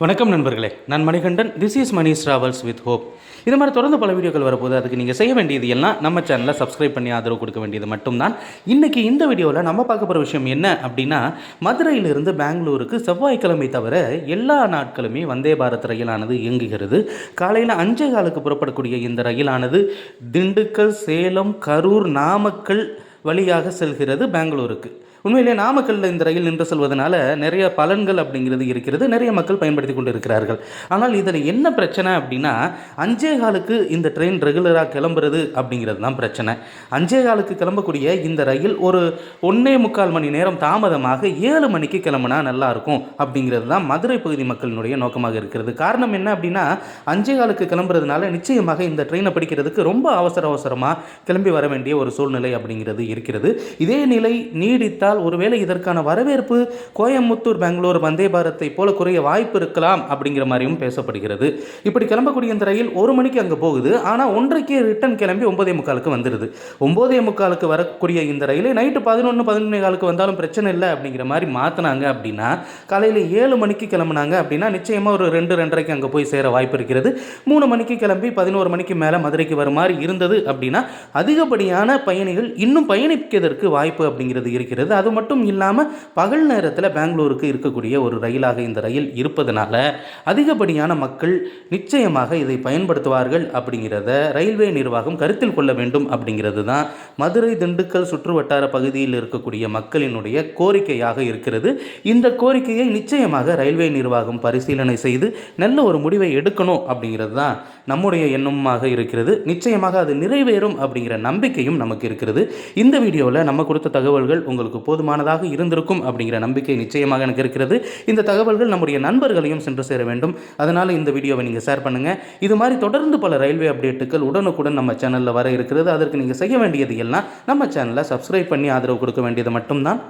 வணக்கம் நண்பர்களே. நான் Manikandan. This is Mani travels with hope இது மாதிரி தொடர்ந்து பல வீடியோக்கள் வரப்போது அதுக்கு நீங்கள் செய்ய வேண்டியது எல்லாம் நம்ம சேனலில் சப்ஸ்கிரைப் பண்ணி ஆதரவு கொடுக்க வேண்டியது மட்டும்தான். இன்றைக்கி இந்த வீடியோவில் நம்ம பார்க்க போகிற விஷயம் என்ன அப்படின்னா மதுரையிலிருந்து பெங்களூருக்கு செவ்வாய்க்கிழமை தவிர எல்லா நாட்களுமே வந்தே பாரத் ரயிலானது இயங்குகிறது. காலையில் அஞ்சே காலுக்கு புறப்படக்கூடிய இந்த ரயிலானது திண்டுக்கல் சேலம் கரூர் நாமக்கல் வழியாக செல்கிறது பெங்களூருக்கு. உண்மையிலே நாமக்கல்ல இந்த ரயில் நின்று செல்வதனால நிறைய பலன்கள் அப்படிங்கிறது இருக்கிறது. நிறைய மக்கள் பயன்படுத்தி கொண்டு இருக்கிறார்கள் ஆனால் இதில் என்ன பிரச்சனை அப்படின்னா அஞ்சே காலுக்கு இந்த ட்ரெயின் ரெகுலராக கிளம்புறது அப்படிங்கிறது தான் பிரச்சனை. அஞ்சே காலுக்கு கிளம்பக்கூடிய இந்த ரயில் ஒரு ஒன்றே முக்கால் மணி நேரம் தாமதமாக ஏழு மணிக்கு கிளம்புனா நல்லா இருக்கும் அப்படிங்கிறது தான் மதுரை பகுதி மக்களினுடைய நோக்கமாக இருக்கிறது. காரணம் என்ன அப்படின்னா அஞ்சே காலுக்கு கிளம்புறதுனால நிச்சயமாக இந்த ட்ரெயினை பிடிக்கிறதுக்கு ரொம்ப அவசர அவசரமாக கிளம்பி வர வேண்டிய ஒரு சூழ்நிலை அப்படிங்கிறது இருக்கிறது. இதே நிலை நீடித்தால் ஒருவேளை இதற்கான வரவேற்பு கோயம்புத்தூர் பெங்களூர் வந்தே பாரத்தை போல குறைய வாய்ப்பு இருக்கலாம் அப்படிங்கிற மாதிரியும் பேசப்படுகிறது. இப்படி கிளம்பக்கூடிய இந்த ரயில் ஒரு மணிக்கு அங்கே போகுது. ஆனால் ஒன்றைக்கு ரிட்டன் கிளம்பி ஒன்பதே முக்காலுக்கு வந்துடுது ஒன்பதே முக்காலுக்கு வரக்கூடிய இந்த ரயிலை நைட்டு பதினொன்று பதினொன்று காலுக்கு வந்தாலும் பிரச்சனை இல்லை அப்படிங்கிற மாதிரி மாற்றினாங்க அப்படின்னா காலையில் ஏழு மணிக்கு கிளம்புனாங்க அப்படின்னா நிச்சயமாக ஒரு ரெண்டு ரெண்டரைக்கு அங்கே போய் சேர வாய்ப்பு இருக்கிறது. மூணு மணிக்கு கிளம்பி பதினோரு மணிக்கு மேலே மதுரைக்கு வர மாதிரி இருந்தது அப்படின்னா அதிகப்படியான பயணிகள் இன்னும் பயணிப்பதற்கு வாய்ப்பு அப்படிங்கிறது இருக்கிறது. அது மட்டும் இல்லாமல் பகல் நேரத்தில் பெங்களூருக்கு இருக்கக்கூடிய ஒரு ரயிலாக இந்த ரயில் இருப்பதனால அதிகப்படியான மக்கள் நிச்சயமாக இதை பயன்படுத்துவார்கள் அப்படிங்கிறத ரயில்வே நிர்வாகம் கருத்தில் கொள்ள வேண்டும் அப்படிங்கிறது தான் மதுரை திண்டுக்கல் சுற்று வட்டார பகுதியில் இருக்கக்கூடிய மக்களினுடைய கோரிக்கையாக இருக்கிறது. இந்த கோரிக்கையை நிச்சயமாக ரயில்வே நிர்வாகம் பரிசீலனை செய்து நல்ல ஒரு முடிவை எடுக்கணும் அப்படிங்கிறது தான் நம்முடைய எண்ணமாக இருக்கிறது. நிச்சயமாக அது நிறைவேறும் அப்படிங்கிற நம்பிக்கையும் நமக்கு இருக்கிறது. இந்த வீடியோவில் நம்ம கொடுத்த தகவல்கள் உங்களுக்கு போதுமானதாக இருந்திருக்கும் அப்படிங்கிற நம்பிக்கை நிச்சயமாக எனக்கு இருக்கிறது. இந்த தகவல்கள் நம்முடைய நண்பர்களையும் சென்று சேர வேண்டும். அதனால் இந்த வீடியோவை நீங்கள் ஷேர் பண்ணுங்கள் இது மாதிரி தொடர்ந்து பல ரயில்வே அப்டேட்டுகள் உடனுக்குடன் நம்ம சேனலில் வர இருக்கிறது. அதற்கு நீங்கள் செய்ய வேண்டியது எல்லாம் நம்ம சேனலை சப்ஸ்கிரைப் பண்ணி ஆதரவு கொடுக்க வேண்டியது மட்டும்தான்.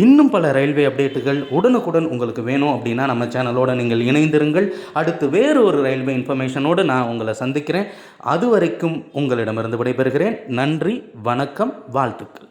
இன்னும் பல ரயில்வே அப்டேட்டுகள் உடனுக்குடன் உங்களுக்கு வேணும் அப்படின்னா நம்ம சேனலோடு நீங்கள் இணைந்திருங்கள். அடுத்து வேறு ஒரு ரயில்வே இன்ஃபர்மேஷனோடு நான் உங்களை சந்திக்கிறேன். அது வரைக்கும் உங்களிடமிருந்து விடைபெறுகிறேன். நன்றி வணக்கம் வாழ்த்துக்கள்.